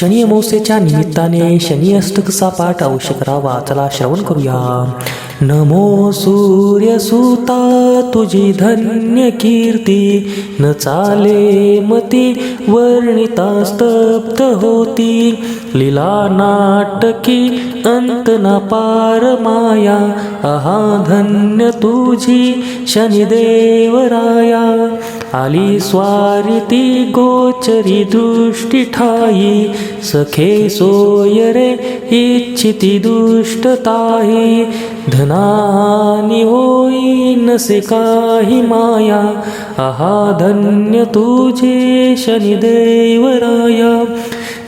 शनी अमावस्येच्या निमित्ताने शनी अष्टकचा पाठ अवश्य करावा. चला श्रवण करूया. नमो सूर्यसुता तुझी धन्य कीर्ती. न चाले मती वर्णिता स्तब्ध होती. लीला नाटकी अंत ना पार माया. अहा धन्य तुझी शनिदेवराया आली स्वारिती गोचरी दृष्टी ठाई. सखे सोय रे इच्छिती दुष्टताही धनानी होई नसे काही माया. आहा धन्य तुझे शनिदेवराया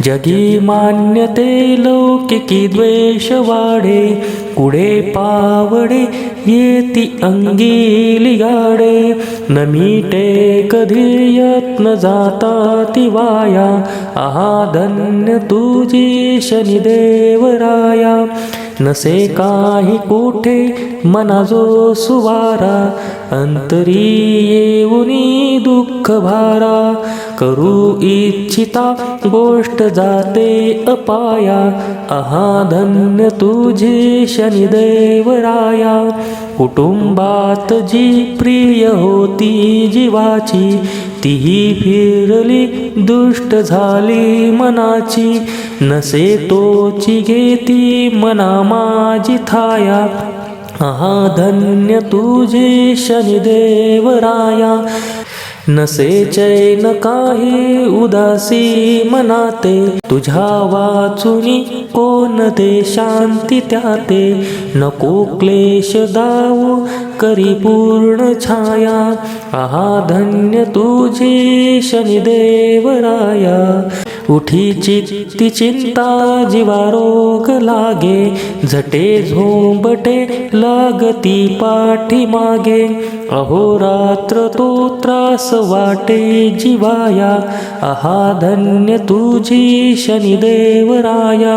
जगी मान्यते लौकिकी द्वेष वाढे कुडे पावडे येती अंगी गाडे न मीटे कधी यत्न जाता ती वाया आहा धन्य तुझी शनिदेवराया नसे काही कोठे मना जो सुवारा अंतरी येऊनी दुःख भारा करू इच्छिता गोष्ट जाते अपाया। आहा धन्य तुझे शनिदेवराया कुटुंबात जी प्रिय होती जीवाची तीही फिरली दुष्ट झाली मनाची। नसे तोची घेती मना माझी थाया। आहा धन्य तुझे शनिदेवराया नसे चैन काही उदासी मनाते तुझ्या वाचुनी कोण ते शांती त्याते? नको क्लेश दाऊ करी पूर्ण छाया. आहा धन्य तुझी शनिदेवराया उठी चित्ती चिंता जीवा रोग लागे. झटे झोंबटे लागती पाठी मागे. अहोरात्र तो त्रास वाटे जीवाया. आहा धन्य तुझी शनिदेवराया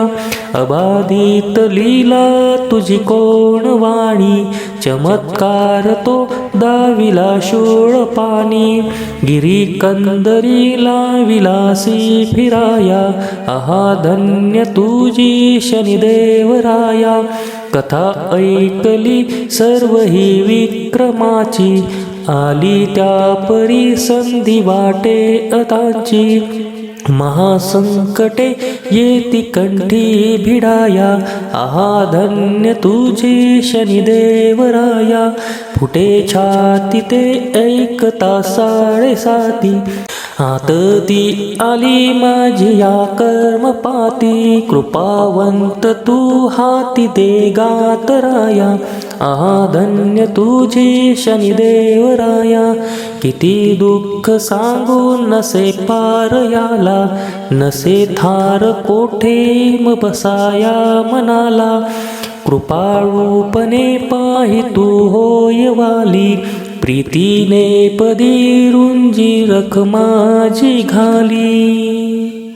अबाधित लीला तुझी कोण वाणी? चमत्कार तो दाविला शोळ पाणी. गिरी कंदरी विलासी फिराया. आहा धन्य तुझी शनिदेवराया कथा ऐकली सर्व ही विक्रमाची. आली त्या परी संधी वाटे अतांची महासंकटे येती कंठी भिडाया आहा धन्य तुझे शनिदेवराया फुटे छाती ते ऐकता साडेसाती आत ती आली माझी या कर्मपाती कृपावंत तू हाती दे गातराया राया. धन्य तुझी शनिदेवराया किती दुःख सांगून नसे पार याला नसे थार कोठे म बसाया मनाला. कृपाळूपणे पाहि तू होय वाली प्रीतीने पदी रुंजी रख माझी घाली.